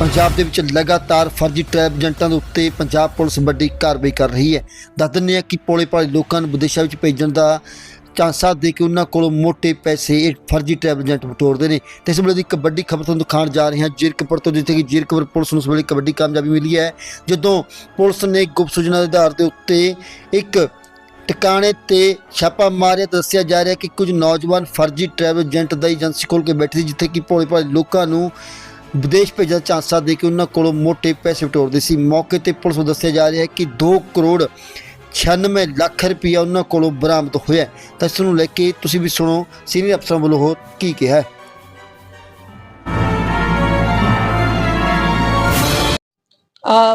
ਪੰਜਾਬ ਦੇ ਵਿੱਚ ਲਗਾਤਾਰ ਫਰਜ਼ੀ ਟਰੈਵਲ ਏਜੰਟਾਂ ਦੇ ਉੱਤੇ ਪੰਜਾਬ ਪੁਲਿਸ ਵੱਡੀ ਕਾਰਵਾਈ ਕਰ ਰਹੀ ਹੈ। ਦੱਸ ਦਿੰਦੇ ਹਾਂ ਕਿ ਪੋਲੇ ਪਾਲੇ ਲੋਕਾਂ ਨੂੰ ਵਿਦੇਸ਼ਾਂ ਵਿੱਚ ਭੇਜਣ ਦਾ ਚਾਂਸਾ ਦੇ ਕੇ ਉਹਨਾਂ ਕੋਲੋਂ ਮੋٹے ਪੈਸੇ ਇਹ ਫਰਜ਼ੀ ਟਰੈਵਲ ਏਜੰਟ ਬਟੋਰਦੇ ਨੇ। ਤੇ ਇਸ ਵੇਲੇ ਦੀ ਇੱਕ ਵੱਡੀ ਖਬਰ ਤੁਹਾਨੂੰ ਦਿਖਾਉਣ ਜਾ ਰਹੇ ਹਾਂ। ਜੀਰਕਪੁਰ ਤੋਂ ਜਿੱਥੇ ਕਿ ਜੀਰਕਪੁਰ ਪੁਲਿਸ ਨੂੰ ਇਸ ਵੇਲੇ ਇੱਕ ਵੱਡੀ ਕਾਮਯਾਬੀ ਮਿਲੀ ਹੈ। ਜਦੋਂ ਪੁਲਿਸ ਨੇ ਗੁਪਤ ਸੂਚਨਾ ਦੇ ਆਧਾਰ ਦੇ ਉੱਤੇ ਇੱਕ ਟਿਕਾਣੇ ਤੇ ਛਾਪਾ ਮਾਰਿਆ ਦੱਸਿਆ ਜਾ ਰਿਹਾ ਕਿ ਕੁਝ ਨੌਜਵਾਨ ਫਰਜ਼ੀ ਟਰੈਵਲ ਏਜੰਟ ਦਾ ਏਜੰਸੀ ਖੋਲ੍ਹ ਕੇ ਬੈਠੇ ਸੀ, ਜਿੱਥੇ ਕਿ ਭੋਲੇ ਭਾਲੇ ਲੋਕਾਂ ਨੂੰ ਵਿਦੇਸ਼ ਭੇਜਣ ਦਾ ਚਾਂਸਾ ਦੇ ਕੇ ਉਹਨਾਂ ਕੋਲੋਂ ਮੋٹے ਪੈਸੇ ਵਟੋਰਦੇ ਸੀ। ਮੌਕੇ ਤੇ ਪੁਲਿਸ ਨੂੰ ਦੱਸਿਆ ਜਾ ਰਿਹਾ ਹੈ ਕਿ 2 ਕਰੋੜ 96 ਲੱਖ ਰੁਪਇਆ ਉਹਨਾਂ ਕੋਲੋਂ ਬਰਾਮਦ ਹੋਇਆ ਤਾਂ ਇਸ ਨੂੰ ਲੈ ਕੇ ਤੁਸੀਂ ਵੀ ਸੁਣੋ, ਸੀਨੀਅਰ ਅਫਸਰਾਂ ਵੱਲੋਂ ਹੋਰ ਕੀ ਕਿਹਾ ਹੈ।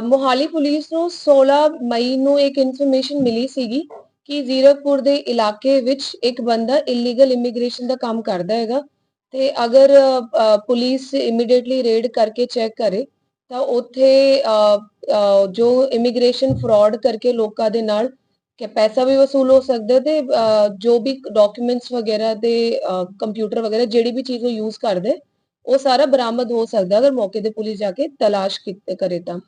ਮੋਹਾਲੀ ਪੁਲਿਸ ਨੂੰ 16 ਮਈ ਨੂੰ ਇੱਕ ਇਨਫੋਰਮੇਸ਼ਨ ਮਿਲੀ ਸੀਗੀ ਕਿ ਜ਼ੀਰਕਪੁਰ ਦੇ ਇਲਾਕੇ ਵਿੱਚ ਇੱਕ ਬੰਦਾ ਇਲੀਗਲ ਇਮੀਗ੍ਰੇਸ਼ਨ ਦਾ ਕੰਮ ਕਰਦਾ ਹੈਗਾ। ਤੇ ਅਗਰ ਪੁਲਿਸ ਇਮੀਡੀਏਟਲੀ ਰੇਡ ਕਰਕੇ ਚੈੱਕ ਕਰੇ, ਤਾਂ ਉੱਥੇ ਜੋ ਇਮੀਗ੍ਰੇਸ਼ਨ ਫਰਾਡ ਕਰਕੇ ਲੋਕਾਂ ਦੇ ਨਾਲ ਕਿ ਪੈਸਾ ਵੀ ਵਸੂਲ ਹੋ ਸਕਦਾ ਤੇ ਜੋ ਵੀ ਡਾਕੂਮੈਂਟਸ ਵਗੈਰਾ ਤੇ ਕੰਪਿਊਟਰ ਵਗੈਰਾ ਜਿਹੜੀ ਵੀ ਚੀਜ਼ ਉਹ ਯੂਜ਼ ਕਰਦੇ, ਉਹ ਸਾਰਾ ਬਰਾਮਦ ਹੋ ਸਕਦਾ ਅਗਰ ਮੌਕੇ ਤੇ ਪੁਲਿਸ ਜਾ ਕੇ ਤਲਾਸ਼ ਕਰੇ ਤਾਂ।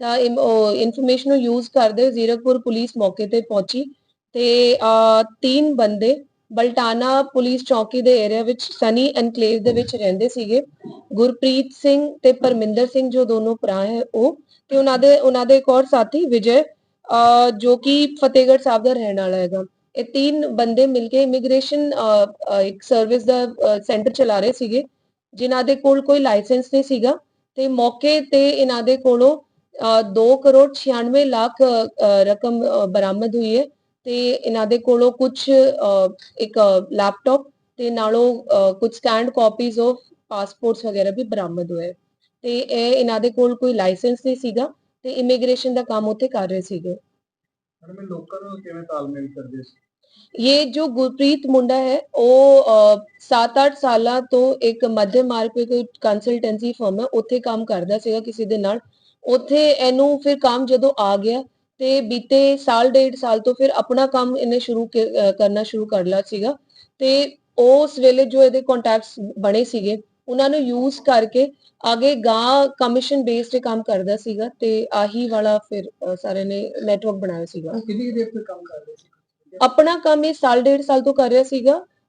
ਤਾਂ ਇਨਫੋਰਮੇਸ਼ਨ ਨੂੰ ਯੂਜ਼ ਕਰਦੇ ਜ਼ੀਰਕਪੁਰ ਪੁਲਿਸ ਮੌਕੇ ਤੇ ਪਹੁੰਚੀ ਤੇ ਤਿੰਨ ਬੰਦੇ ਬਲਟਾਨਾ ਪੁਲਿਸ ਚੌਕੀ ਦੇ ਏਰੀਆ ਵਿੱਚ ਸਨੀ ਐਨਕਲੇਵ ਦੇ ਵਿੱਚ ਰਹਿੰਦੇ ਸੀਗੇ। ਗੁਰਪ੍ਰੀਤ ਸਿੰਘ ਤੇ ਪਰਮਿੰਦਰ ਸਿੰਘ ਜੋ ਦੋਨੋਂ ਭਰਾ ਹੈ ਉਹ ਤੇ ਉਹਨਾਂ ਦੇ ਉਹਨਾਂ ਦੇ ਇੱਕ ਹੋਰ ਸਾਥੀ ਵਿਜੇ ਜੋ ਕਿ ਫਤਿਹਗੜ੍ਹ ਸਾਹਿਬ ਦਾ ਰਹਿਣ ਵਾਲਾ ਹੈਗਾ। ਇਹ ਤਿੰਨ ਬੰਦੇ ਮਿਲ ਕੇ ਇਮੀਗ੍ਰੇਸ਼ਨ ਇੱਕ ਸਰਵਿਸ ਦਾ ਸੈਂਟਰ ਚਲਾ ਰਹੇ ਸੀਗੇ, ਜਿਨ੍ਹਾਂ ਦੇ ਕੋਲ ਕੋਈ ਲਾਇਸੈਂਸ ਨਹੀਂ ਸੀਗਾ ਤੇ ਮੌਕੇ ਤੇ ਇਹਨਾਂ ਦੇ ਕੋਲੋਂ 2 ਕਰੋੜ 96 ਲੱਖ ਰਕਮ ਬਰਾਮਦ ਹੋਈ ਹੈ। ਤੇ ਇਹਨਾਂ ਦੇ ਕੋਲੋਂ ਕੁਝ ਇੱਕ ਲੈਪਟਾਪ ਤੇ ਨਾਲੋਂ ਕੁਝ ਸਕੈਨਡ ਕਾਪੀਜ਼ ਆਫ ਪਾਸਪੋਰਟਸ ਵਗੈਰਾ ਵੀ ਬਰਾਮਦ ਹੋਏ। ਤੇ ਇਹ ਇਹਨਾਂ ਦੇ ਕੋਲ ਕੋਈ ਲਾਇਸੈਂਸ ਨਹੀਂ ਸੀਗਾ ਤੇ ਇਮੀਗ੍ਰੇਸ਼ਨ ਦਾ ਕੰਮ ਉੱਥੇ ਕਰ ਰਹੇ ਸੀਗੇ। ਮੈਡਮ ਇਹ ਲੋਕਾਂ ਨੂੰ ਕਿਵੇਂ ਤਾਲਮੇਲ ਕਰਦੇ ਸੀ? ਇਹ ਜੋ ਗੁਰਪ੍ਰੀਤ ਮੁੰਡਾ ਹੈ ਉਹ 7-8 ਸਾਲਾਂ ਤੋਂ ਇੱਕ ਮੱਧ ਮਾਰਕੀਟ ਕੋਈ ਕੰਸਲਟੈਂਸੀ ਫਰਮ ਹੈ ਉੱਥੇ ਕੰਮ ਕਰਦਾ ਸੀਗਾ ਕਿਸੇ ਦੇ ਨਾਲ। ਉੱਥੇ ਇਹਨੂੰ ਫਿਰ ਕੰਮ ਜਦੋਂ ਆ ਗਿਆ ਤੇ ਬੀਤੇ ਸਾਲ ਡੇਢ ਸਾਲ ਤੋਂ ਫਿਰ ਆਪਣਾ ਕੰਮ ਇਹਨੇ ਸ਼ੁਰੂ ਕਰਨਾ ਸ਼ੁਰੂ ਕਰ ਲਿਆ ਸੀਗਾ। ਤੇ ਉਸ ਵੇਲੇ ਜੋ ਇਹਦੇ ਕੰਟੈਕਟਸ ਬਣੇ ਸੀਗੇ ਉਹਨਾਂ ਨੂੰ ਯੂਜ਼ ਕਰਕੇ ਅੱਗੇ ਗਾਂ ਕਮਿਸ਼ਨ ਬੇਸਡ ਕੰਮ ਕਰਦਾ ਸੀਗਾ ਤੇ ਆਹੀ ਵਾਲਾ ਫਿਰ ਸਾਰੇ ਨੇ ਨੈਟਵਰਕ ਬਣਾਇਆ ਸੀਗਾ। ਕਿੰਨੀ ਦੇਰ ਤੋਂ ਕੰਮ ਕਰਦੇ ਸੀ? ਆਪਣਾ ਕੰਮ ਇਹ ਸਾਲ ਡੇਢ ਸਾਲ ਤੋਂ ਕਰ ਰਿਹਾ ਸੀਗਾ।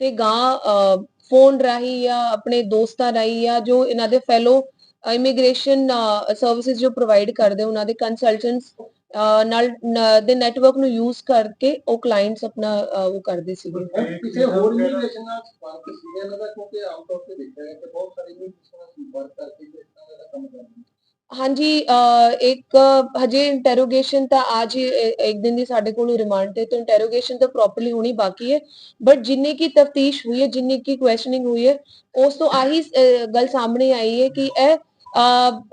ਤੇ ਗਾਂ ਫੋਨ ਰਾਹੀਂ ਜਾਂ ਆਪਣੇ ਦੋਸਤਾਂ ਰਾਹੀਂ ਜਾਂ ਜੋ ਇਹਨਾਂ ਦੇ ਫੈਲੋ ਇਮੀਗ੍ਰੇਸ਼ਨ ਸਰਵਿਸਿਜ਼ ਜੋ ਪ੍ਰੋਵਾਈਡ ਕਰਦੇ, ਉਹਨਾਂ ਦੇ ਕੰਸਲਟੈਂਟਸ ਨਾਲ ਦੇ ਨੈਟਵਰਕ ਨੂੰ ਯੂਜ਼ ਕਰਕੇ ਉਹ ਕਲਾਇੰਟਸ ਆਪਣਾ ਉਹ ਕਰਦੇ ਸੀਗੇ। ਕਿਸੇ ਹੋਰ ਇਮੀਗ੍ਰੇਸ਼ਨ ਨਾਲ ਸੰਪਰਕ ਸੀ ਇਹਨਾਂ ਦਾ, ਕਿਉਂਕਿ ਆਮ ਤੌਰ ਤੇ ਦੇਖਿਆ ਗਿਆ ਕਿ ਬਹੁਤ ਸਾਰੇ ਇਮੀਗ੍ਰੇਸ਼ਨ ਨਾਲ ਸੰਪਰਕ ਕਰਕੇ ਇਸ ਤਰ੍ਹਾਂ ਦਾ ਕੰਮ ਕਰਦੇ ਹਾਂਜੀ ਇੱਕ ਹਜੇ ਇੰਟਰੋਗੇਸ਼ਨ ਤਾਂ ਅੱਜ ਇੱਕ ਦਿਨ ਦੀ ਸਾਡੇ ਕੋਲ ਰਿਮਾਂਡ ਤੇ, ਤਾਂ ਇੰਟਰੋਗੇਸ਼ਨ ਤਾਂ ਪ੍ਰੋਪਰਲੀ ਹੋਣੀ ਬਾਕੀ ਹੈ। ਬਟ ਜਿੰਨੀ ਕੀ ਤਫਤੀਸ਼ ਹੋਈ ਹੈ, ਜਿੰਨੀ ਕੀ ਕੁਐਸਚਨਿੰਗ ਹੋਈ ਹੈ, ਉਸ ਤੋਂ ਆਹੀ ਗੱਲ ਸਾਹਮਣੇ ਆਈ ਹੈ ਕਿ ਇਹ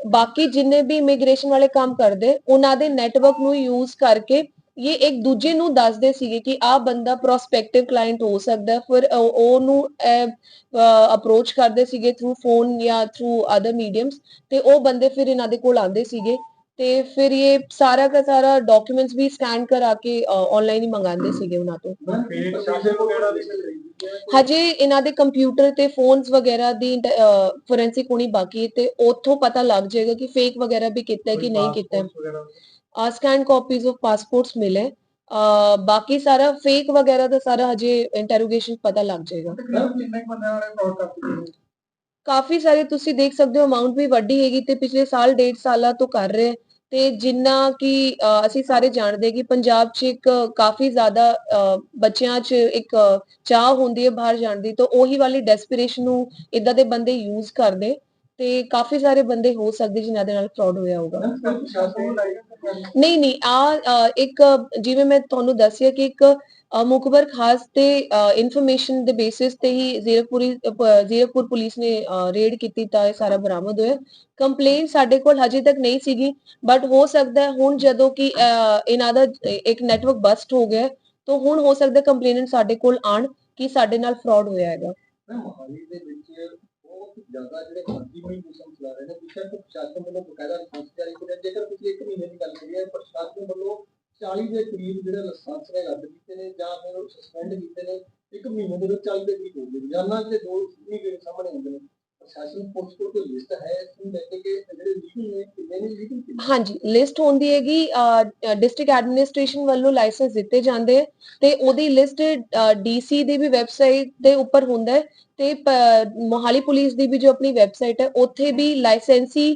ਬਾਕੀ ਜਿੰਨੇ ਵੀ ਇਮੀਗ੍ਰੇਸ਼ਨ ਵਾਲੇ ਕੰਮ ਕਰਦੇ, ਉਹਨਾਂ ਦੇ ਨੈਟਵਰਕ ਨੂੰ ਯੂਜ਼ ਕਰਕੇ ਇਹ ਇੱਕ ਦੂਜੇ ਨੂੰ ਦੱਸਦੇ ਸੀਗੇ ਕਿ ਆਹ ਬੰਦਾ ਪ੍ਰੋਸਪੈਕਟਿਵ ਕਲਾਇੰਟ ਹੋ ਸਕਦਾ। ਫਿਰ ਉਹ- ਉਹਨੂੰ ਅਪਰੋਚ ਕਰਦੇ ਸੀਗੇ ਥਰੂ ਫੋਨ ਜਾਂ ਥਰੂ ਅਦਰ ਮੀਡੀਅਮਸ ਤੇ ਉਹ ਬੰਦੇ ਫਿਰ ਇਹਨਾਂ ਦੇ ਕੋਲ ਆਉਂਦੇ ਸੀਗੇ ਤੇ ਫਿਰ ਇਹ ਸਾਰਾ ਦਾ ਸਾਰਾ ਡਾਕੂਮੈਂਟਸ ਵੀ ਸਕੈਨ ਕਰਾ ਕੇ ਆਨਲਾਈਨ ਹੀ ਮੰਗਾਉਂਦੇ ਸੀਗੇ ਉਹਨਾਂ ਤੋਂ। ਹਜੇ ਇਹਨਾਂ ਦੇ ਕੰਪਿਊਟਰ ਤੇ ਫੋਨਸ ਵਗੈਰਾ ਦੀ ਫੋਰੈਂਸਿਕ ਹੋਣੀ ਬਾਕੀ ਤੇ ਉੱਥੋਂ ਪਤਾ ਲੱਗ ਜਾਏਗਾ ਕਿ ਫੇਕ ਵਗੈਰਾ ਵੀ ਕੀਤਾ ਹੈ ਕਿ ਨਹੀਂ ਕੀਤਾ ਹੈ। ਸਕੈਨ ਕਾਪੀਜ਼ ਆਫ ਪਾਸਪੋਰਟਸ ਮਿਲੇ। ਬਾਕੀ ਸਾਰਾ ਫੇਕ ਵਗੈਰਾ ਦਾ ਸਾਰਾ ਹਜੇ ਇੰਟਰੋਗੇਸ਼ਨ ਪਤਾ ਲੱਗ ਜਾਏਗਾ। ਕਾਫੀ ਸਾਰੇ ਤੁਸੀਂ ਦੇਖ ਸਕਦੇ ਹੋ ਅਮਾਉਂਟ ਵੀ ਵੱਡੀ ਹੈਗੀ ਤੇ ਪਿਛਲੇ ਸਾਲ ਡੇਢ ਸਾਲਾਂ ਤੋਂ ਕਰ ਰਹੇ। ਤੇ ਜਿੰਨਾ ਕਿ ਅਸੀਂ ਸਾਰੇ ਜਾਣਦੇ ਕਿ ਪੰਜਾਬ 'ਚ ਇੱਕ ਕਾਫੀ ਜ਼ਿਆਦਾ ਬੱਚਿਆਂ 'ਚ ਇੱਕ ਚਾਹ ਹੁੰਦੀ ਹੈ ਬਾਹਰ ਜਾਣ ਦੀ ਤਾਂ ਉਹੀ ਵਾਲੀ ਡੈਸਪੀਰੇਸ਼ਨ ਨੂੰ ਇਦਾਂ ਦੇ ਬੰਦੇ ਯੂਜ਼ ਕਰਦੇ। ਤੇ ਕਾਫੀ ਸਾਰੇ ਬੰਦੇ ਹੋ ਸਕਦੇ ਜਿਨ੍ਹਾਂ ਦੇ ਨਾਲ ਫਰਾਡ ਹੋਇਆ ਹੋਊਗਾ। ਨਹੀਂ ਨਹੀਂ ਆ ਇੱਕ, ਜਿਵੇਂ ਮੈਂ ਤੁਹਾਨੂੰ ਦੱਸਿਆ ਕਿ ਇੱਕ ਮੁਖਬਰ ਖਾਸ ਤੇ ਇਨਫੋਰਮੇਸ਼ਨ ਦੇ ਬੇਸਿਸ ਤੇ ਹੀ ਜ਼ੀਰਕਪੁਰੀ ਜ਼ੀਰਕਪੁਰ ਪੁਲਿਸ ਨੇ ਰੇਡ ਕੀਤੀ ਤਾਂ ਇਹ ਸਾਰਾ ਬਰਾਮਦ ਹੋਇਆ। ਕੰਪਲੇਨ ਸਾਡੇ ਕੋਲ ਹਜੇ ਤੱਕ ਨਹੀਂ ਸੀਗੀ ਬਟ ਹੋ ਸਕਦਾ ਹੈ ਹੁਣ ਜਦੋਂ ਕਿ ਇਹਨਾਂ ਦਾ ਇੱਕ ਨੈਟਵਰਕ ਬਸਟ ਹੋ ਗਿਆ ਤਾਂ ਹੁਣ ਹੋ ਸਕਦਾ ਕੰਪਲੇਨੈਂਟ ਸਾਡੇ ਕੋਲ ਆਣ ਕਿ ਸਾਡੇ ਨਾਲ ਫਰਾਡ ਹੋਇਆ ਹੈਗਾ। ਮੋਹਾਲੀ ਦੇ ਵਿੱਚ ਜ਼ਿਆਦਾ ਜਿਹੜੇ ਫਰਜ਼ੀ ਮੈਡੀਸਨ ਚਲਾ ਰਹੇ ਨੇ ਵਿਸ਼ਾ ਤੋਂ ਪ੍ਰਸ਼ਾਸਨ ਵੱਲੋਂ ਬਕਾਇਦਾ ਲਾਇਸੈਂਸ ਜਾਰੀ ਕਰਿਆ ਜੇਕਰ ਪਿਛਲੇ ਇੱਕ ਮਹੀਨੇ ਦੀ ਗੱਲ ਕਰੀਏ, ਪ੍ਰਸ਼ਾਸਨ ਵੱਲੋਂ 40 ਦੇ ਕਰੀਬ ਜਿਹੜੇ ਲਾਇਸੈਂਸ ਨੇ ਰੱਦ ਕੀਤੇ ਨੇ ਜਾਂ ਫਿਰ ਸਸਪੈਂਡ ਕੀਤੇ ਨੇ, ਇੱਕ ਮਹੀਨੇ ਦੇ ਵਿੱਚ 40 ਦੇ ਕਰੀਬ ਹੋ ਗਏ ਰੋਜ਼ਾਨਾ ਦੇ ਦੋ ਨਹੀਂ ਸਾਹਮਣੇ ਆਉਂਦੇ ਨੇ। ਪ੍ਰਸ਼ਾਸਨ ਪੁਲਿਸ ਕੋਲ ਕੋਈ ਲਿਸਟ ਹੈ ਇਸ ਨੂੰ ਲੈ ਕੇ ਕਿ ਜਿਹੜੇ ਲੀਗਲ ਨੇ, ਕਿੰਨੇ ਨੇ ਲੀਗਲ ਕਿੰਨੇ ਹਾਂਜੀ, ਲਿਸਟ ਹੁੰਦੀ ਹੈਗੀ ਡਿਸਟ੍ਰਿਕਟ ਐਡਮਿਨਿਸਟ੍ਰੇਸ਼ਨ ਵੱਲੋਂ ਲਾਇਸੈਂਸ ਦਿੱਤੇ ਜਾਂਦੇ ਤੇ ਉਹਦੀ ਲਿਸਟ ਡੀਸੀ ਦੀ ਵੀ ਵੈਬਸਾਈਟ ਦੇ ਉੱਪਰ ਹੁੰਦਾ ਹੈ, ਤੇ ਮੋਹਾਲੀ ਪੁਲਿਸ ਦੀ ਵੀ ਜੋ ਆਪਣੀ ਵੈਬਸਾਈਟ ਹੈ, ਉੱਥੇ ਵੀ ਲਾਇਸੈਂਸੀ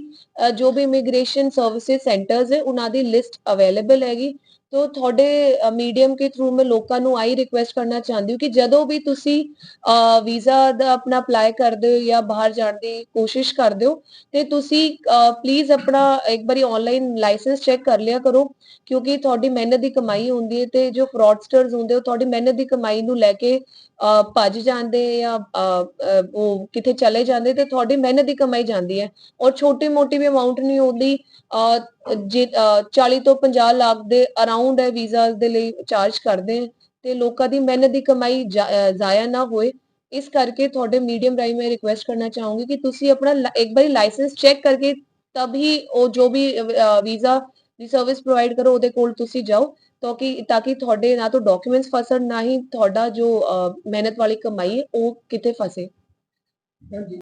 ਜੋ ਵੀ ਇਮੀਗ੍ਰੇਸ਼ਨ ਸਰਵਿਸਿਜ਼ ਸੈਂਟਰਸ ਹੈ, ਉਹਨਾਂ ਦੀ ਲਿਸਟ ਅਵੇਲੇਬਲ ਹੈਗੀ। ਤੋ ਤੁਹਾਡੇ ਮੀਡੀਅਮ ਕੇ ਥਰੂ ਮੈਂ ਲੋਕਾਂ ਨੂੰ ਆਈ ਰਿਕੁਐਸਟ ਕਰਨਾ ਚਾਹੁੰਦੀ ਹਾਂ ਕਿ ਜਦੋਂ ਵੀ ਤੁਸੀਂ ਵੀਜ਼ਾ ਦਾ ਆਪਣਾ ਅਪਲਾਈ ਕਰਦੇ ਹੋ ਜਾਂ ਬਾਹਰ ਜਾਣ ਦੀ ਕੋਸ਼ਿਸ਼ ਕਰਦੇ ਹੋ, ਤੇ ਤੁਸੀਂ ਪਲੀਜ਼ ਆਪਣਾ ਇੱਕ ਵਾਰੀ ਆਨਲਾਈਨ ਲਾਇਸੈਂਸ ਚੈੱਕ ਕਰ ਲਿਆ ਕਰੋ, ਕਿਉਂਕਿ ਤੁਹਾਡੀ ਮਿਹਨਤ ਦੀ ਕਮਾਈ ਹੁੰਦੀ ਹੈ ਤੇ ਜੋ ਫਰਾਡਸਟਰਸ ਹੁੰਦੇ ਉਹ ਤੁਹਾਡੀ ਮਿਹਨਤ ਦੀ ਕਮਾਈ ਨੂੰ ਲੈ ਕੇ ਭੱਜ ਜਾਂਦੇ ਜਾਂ ਉਹ ਕਿਤੇ ਚਲੇ ਜਾਂਦੇ ਤੇ ਤੁਹਾਡੀ ਮਿਹਨਤ ਦੀ ਕਮਾਈ ਜਾਂਦੀ ਹੈ। ਔਰ ਛੋਟੀ ਮੋਟੀ ਵੀ ਅਮਾਉਂਟ ਨਹੀਂ ਹੁੰਦੀ 40 ਤੋਂ 50 ਲੱਖ ਦੇ ਅਰਾਊਂਡ ਹੈ ਵੀਜ਼ਾਸ ਦੇ ਲਈ ਚਾਰਜ ਕਰਦੇ ਹੈ ਤੇ ਲੋਕਾਂ ਦੀ ਮਿਹਨਤ ਦੀ ਕਮਾਈ ਜ਼ਾਇਆ ਨਾ ਹੋਏ। ਇਸ ਕਰਕੇ ਤੁਹਾਡੇ ਮੀਡੀਅਮ ਰਾਹੀਂ ਮੈਂ ਰਿਕੁਐਸਟ ਕਰਨਾ ਚਾਹੂੰਗੀ ਕਿ ਤੁਸੀਂ ਆਪਣਾ ਇੱਕ ਵਾਰੀ ਲਾਇਸੈਂਸ ਚੈੱਕ ਕਰਕੇ ਤਬ ਹੀ ਉਹ ਜੋ ਵੀ ਵੀਜ਼ਾ ਦੀ ਸਰਵਿਸ ਪ੍ਰੋਵਾਈਡ ਕਰੋ ਉਹਦੇ ਕੋਲ ਤੁਸੀਂ ਜਾਓ ਤਾਂ ਕਿ ਤਾਂ ਕਿ ਤੁਹਾਡੇ ਨਾ ਤਾਂ ਡਾਕੂਮੈਂਟਸ ਫਸਣ ਨਾ ਹੀ ਤੁਹਾਡਾ ਜੋ ਅ, ਮਿਹਨਤ ਵਾਲੀ ਕਮਾਈ ਹੈ ਉਹ ਕਿਤੇ ਫਸੇ।